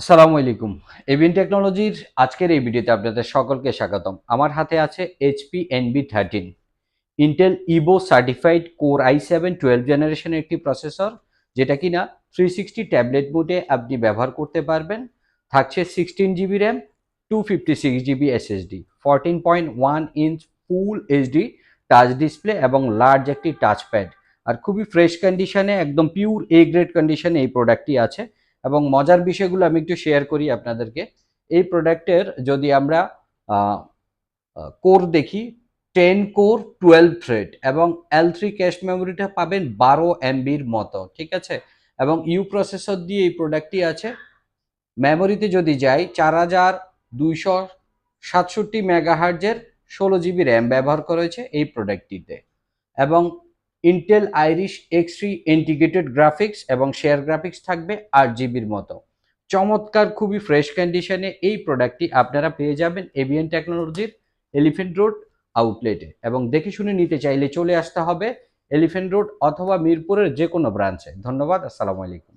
আসসালামু আলাইকুম। এভিন টেকনোলজির আজকের এই ভিডিওতে আপনাদের সকলকে স্বাগতম। আমার হাতে আছে HP Envy thirteen. Intel Evo certified core i seven twelve জেনারেশনের একটি প্রসেসর, যেটা কিনা থ্রি সিক্সটি ট্যাবলেট মোডে আপনি ব্যবহার করতে পারবেন। থাকছে sixteen GB RAM two fifty six GB SSD fourteen point one inch full HD touch display এবং লার্জ একটি টাচ প্যাড আর খুবই ফ্রেশ কন্ডিশনে একদম পিওর এ গ্রেড কন্ডিশনে এই প্রোডাক্টটি আছে। এবং মজার বিষয়গুলো আমি একটু শেয়ার করি আপনাদেরকে। এই প্রোডাক্টের যদি আমরা কোর দেখি টেন কোর টুয়েলভ থ্রেড এবং এল থ্রি ক্যাশ মেমোরিটা পাবেন বারো এমবির মতো, ঠিক আছে? এবং ইউ প্রসেসর দিয়ে এই প্রোডাক্টটি আছে। মেমোরিতে যদি যাই, চার হাজার দুইশো সাতষট্টি মেগাহার্জের ষোলো জিবি র্যাম ব্যবহার করেছে এই প্রোডাক্টটিতে এবং Intel Iris X three integrated graphics এবং শেয়ার গ্রাফিক্স থাকবে আট জিবির মতো। চমৎকার, খুবই ফ্রেশ কন্ডিশনে এই প্রোডাক্টটি আপনারা পেয়ে যাবেন এভিএন টেকনোলজির এলিফেন্ট রোড আউটলেটে এবং দেখে শুনে নিতে চাইলে চলে আসতে হবে এলিফেন্ট রোড অথবা মিরপুরের যে কোনো ব্রাঞ্চে ধন্যবাদ, আসসালামু আলাইকুম।